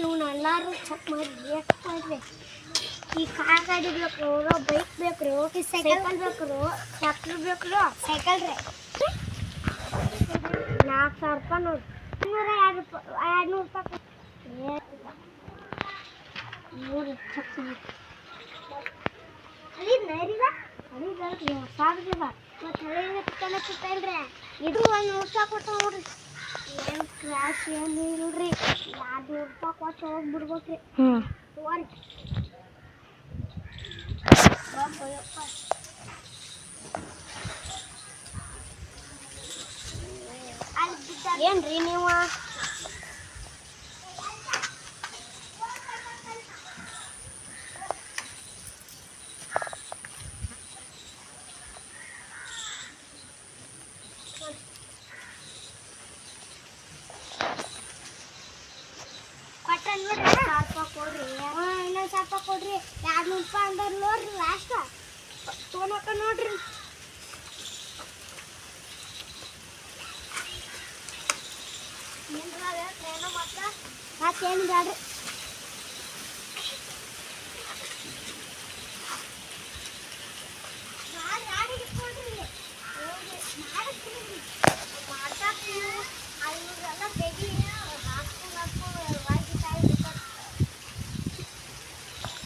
ಇವ್ನ ಎಲ್ಲಾರು ಚೆಕ್ ಮಾಡಿ ರೇಟ್ ಮಾಡ್ರಿ ಈ ಕಾರ್ ಗಾಡಿ ಬೇಕು ಬೈಕ್ ಬೇಕು ಈ ಸೈಕಲ್ ಬೇಕು ಟ್ರ್ಯಾಕ್ಟರ್ ಬೇಕು ಸೈಕಲ್ ರೀ ನಾಲ್ಕು ಸಾವಿರ ರೂಪಾಯಿ ನೋಡಿ ನೂರ ಎರಡು ರೂಪಾಯಿ ಎರಡು ನೂರು ರೂಪಾಯಿ ಮೂರು ಚೆಕ್ ಮಾಡಿ ಅಲ್ಲಿಂದ ಏರಿದ ಅಲ್ಲಿಂದ ಸಾವಿರದ ಮತ್ತು ಹಳೆಯ ಕಲಸಿತ್ತಲ್ರಿ ಇದು ಒಂದು ನೂರು ರೂಪಾಯಿ ಕೊಟ್ಟು ನೋಡ್ರಿ ಏನು ಕ್ರಾಶ್ ಏನು ಇಲ್ರಿ ಎರಡು ನೂರು ರೂಪಾಯಿ ಕೊಟ್ಟು ಹೋಗ್ಬಿಡ್ಬೇಕ್ರಿ ಹ್ಞೂ ತಗೋರಿ ಏನ್ರಿ ನೀವು ಕೊಟ್ಟ ನೋಡ್ರಿ ಸಾವಿರ ರೂಪಾಯಿ ಕೊಡ್ರಿ. ಇನ್ನೊಂದು ಸ್ವಲ್ಪ ಕೊಡ್ರಿ. ಎರಡು ನೂರು ರೂಪಾಯಿ ಅಂದ್ರೆ ನೋಡ್ರಿ ಲಾಸ್ಟ್ ತೊಗೊಳಕ ನೋಡ್ರಿ. ಮತ್ತೇನು ಬೇಡ್ರಿ?